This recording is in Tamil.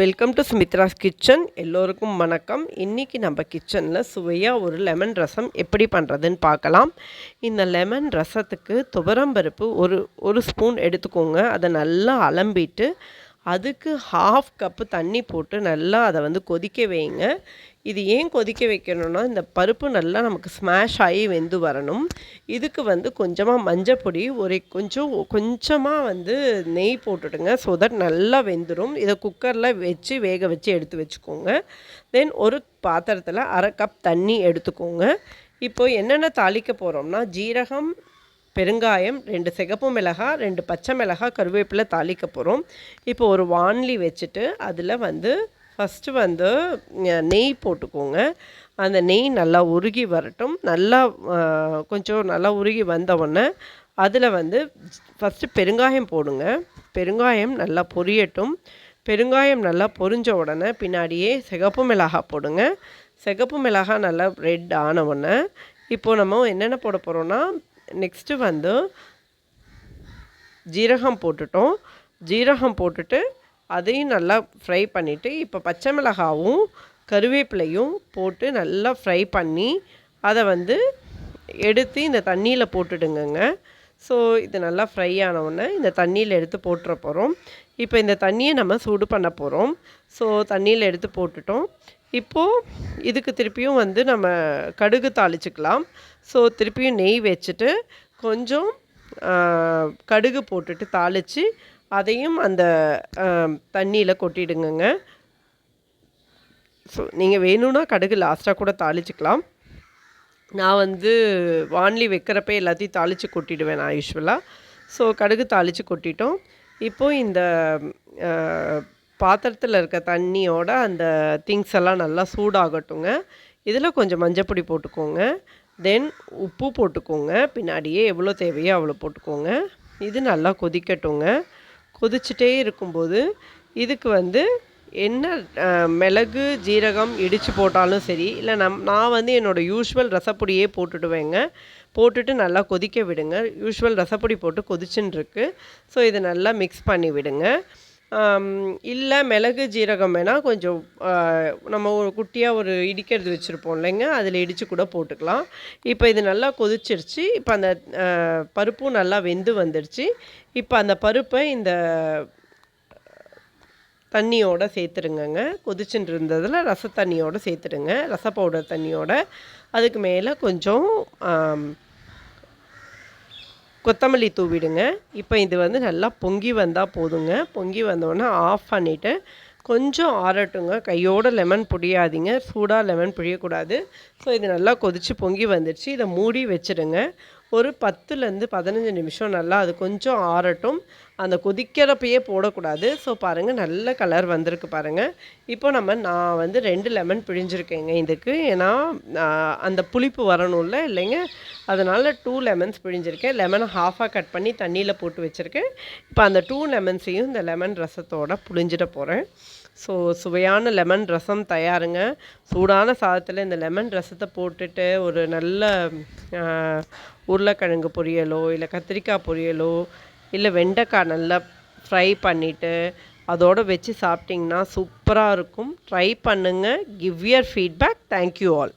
வெல்கம் டு சுமித்ராஸ் கிச்சன் எல்லோருக்கும் வணக்கம். இன்றைக்கி நம்ம கிச்சனில் சுவையாக ஒரு லெமன் ரசம் எப்படி பண்ணுறதுன்னு பார்க்கலாம். இந்த லெமன் ரசத்துக்கு துவரம்பருப்பு ஒரு ஒரு ஸ்பூன் எடுத்துக்கோங்க. அதை நல்லா அலம்பிட்டு அதுக்கு ஹாஃப் கப்பு தண்ணி போட்டு நல்லா அதை வந்து கொதிக்க வைங்க. இது ஏன் கொதிக்க வைக்கணும்னா இந்த பருப்பு நல்லா நமக்கு ஸ்மாஷ் ஆகி வெந்து வரணும். இதுக்கு வந்து கொஞ்சமாக மஞ்சப்பொடி ஒரு கொஞ்சம் கொஞ்சமாக வந்து நெய் போட்டுடுங்க ஸோ தட் நல்லா வெந்துடும் இதை குக்கரில் வச்சு வேக வச்சு எடுத்து வச்சுக்கோங்க. தென் ஒரு பாத்திரத்தில் அரை கப் தண்ணி எடுத்துக்கோங்க. இப்போ என்னென்ன தாளிக்க போகிறோம்னா ஜீரகம் பெருங்காயம் ரெண்டு சிகப்பு மிளகாய் ரெண்டு பச்சை மிளகாய் கருவேப்பிலை தாளிக்க போகிறோம் இப்போ ஒரு வான்லி வச்சுட்டு அதில் வந்து ஃபஸ்ட்டு வந்து நெய் போட்டுக்கோங்க. அந்த நெய் நல்லா உருகி வரட்டும். நல்லா கொஞ்சம் நல்லா உருகி வந்தவுடனே அதில் வந்து ஃபஸ்ட்டு பெருங்காயம் போடுங்க. பெருங்காயம் நல்லா பொரியட்டும். பெருங்காயம் நல்லா பொரிஞ்ச உடனே பின்னாடியே சிகப்பு மிளகாய் போடுங்க. சிகப்பு மிளகாய் நல்லா ரெட் ஆன உடனே இப்போது நம்ம என்னென்ன போட போகிறோன்னா நெக்ஸ்ட்டு வந்து ஜீரகம் போட்டுட்டோம். ஜீரகம் போட்டுட்டு அதையும் நல்லா ஃப்ரை பண்ணிவிட்டு இப்போ பச்சை மிளகாவும் கருவேப்பிலையும் போட்டு நல்லா ஃப்ரை பண்ணி அதை வந்து எடுத்து இந்த தண்ணியில் போட்டுடுங்கங்க. ஸோ இது நல்லா ஃப்ரை ஆனவுடனே இந்த தண்ணியில் எடுத்து போட்டுற போகிறோம் இப்போ இந்த தண்ணியை நம்ம சூடு பண்ண போகிறோம் ஸோ தண்ணியில் எடுத்து போட்டுட்டோம். இப்போது இதுக்கு திருப்பியும் வந்து நம்ம கடுகு தாளிச்சுக்கலாம். ஸோ திருப்பியும் நெய் வச்சுட்டு கொஞ்சம் கடுகு போட்டுட்டு தாளித்து அதையும் அந்த தண்ணியில் கொட்டிடுங்கங்க. ஸோ நீங்கள் வேணும்னா கடுகு லாஸ்ட்டாக கூட தாளிச்சுக்கலாம். நான் வந்து வான்லி வைக்கிறப்ப எல்லாத்தையும் தாளித்து கொட்டிடுவேன் நான் யூஸ்வலாக ஸோ கடுகு தாளித்து கொட்டிட்டோம். இப்போது இந்த பாத்திரத்தில் இருக்க தண்ணியோட அந்த திங்ஸ் எல்லாம் நல்லா சூடாகட்டுங்க. இதில் கொஞ்சம் மஞ்சப்பொடி போட்டுக்கோங்க. தென் உப்பு போட்டுக்கோங்க. பின்னாடியே எவ்வளோ தேவையோ அவ்வளோ போட்டுக்கோங்க. இது நல்லா கொதிக்கட்டுங்க. கொதிச்சுட்டே இருக்கும்போது இதுக்கு வந்து என்ன மிளகு ஜீரகம் இடித்து போட்டாலும் சரி இல்லை நம் நான் வந்து என்னோடய யூஸ்வல் ரசப்பொடியே போட்டுடுவேங்க. போட்டுட்டு நல்லா கொதிக்க விடுங்க. யூஸ்வல் ரசப்பொடி போட்டு கொதிச்சுன்னு இருக்கு. ஸோ இதை நல்லா மிக்ஸ் பண்ணி விடுங்க. இல்லை மிளகு ஜீரகம் வேணால் கொஞ்சம் நம்ம ஒரு குட்டியாக ஒரு இடிக்கிறது வச்சுருப்போம் இல்லைங்க அதில் இடித்து கூட போட்டுக்கலாம். இப்போ இது நல்லா கொதிச்சிருச்சு இப்போ அந்த பருப்பும் நல்லா வெந்து வந்துடுச்சு இப்போ அந்த பருப்பை இந்த தண்ணியோடு சேர்த்துருங்கங்க. கொதிச்சுட்டு இருந்ததில் ரச தண்ணியோடு சேர்த்துடுங்க. ரச பவுடர் தண்ணியோட. அதுக்கு மேலே கொஞ்சம் கொத்தமல்லி தூவிடுங்க இப்போ இது வந்து நல்லா பொங்கி வந்தால் போதுங்க. பொங்கி வந்தோடனே ஆஃப் பண்ணிவிட்டு கொஞ்சம் ஆறட்டுங்க. கையோட லெமன் புழியாதீங்க சூடாக லெமன் புழியக்கூடாது ஸோ இது நல்லா கொதித்து பொங்கி வந்துடுச்சு இதை மூடி வச்சுடுங்க. ஒரு பத்துலேருந்து பதினஞ்சு நிமிஷம் நல்லா அது கொஞ்சம் ஆறட்டும். அந்த கொதிக்கிறப்பையே போடக்கூடாது. ஸோ பாருங்கள் நல்ல கலர் வந்திருக்கு பாருங்கள் இப்போ நம்ம நான் வந்து ரெண்டு லெமன் பிழிஞ்சிருக்கேங்க இதுக்கு. ஏன்னா அந்த புளிப்பு வரணும்ல இல்லைங்க? அதனால் டூ லெமன்ஸ் பிழிஞ்சிருக்கேன். லெமனை ஹாஃபாக கட் பண்ணி தண்ணியில் போட்டு வச்சுருக்கேன். இப்போ அந்த டூ லெமன்ஸையும் இந்த லெமன் ரசத்தோடு புழிஞ்சிட போகிறேன் ஸோ சுவையான லெமன் ரசம் தயாருங்க. சூடான சாதத்தில் இந்த லெமன் ரசத்தை போட்டுட்டு ஒரு நல்ல உருளைக்கிழங்கு பொரியலோ இல்லை கத்திரிக்காய் பொரியலோ இல்லை வெண்டைக்காய் நல்லா ஃப்ரை பண்ணிவிட்டு அதோடு வச்சு சாப்பிட்டிங்கன்னா சூப்பராக இருக்கும். ட்ரை பண்ணுங்கள் give your feedback thank you all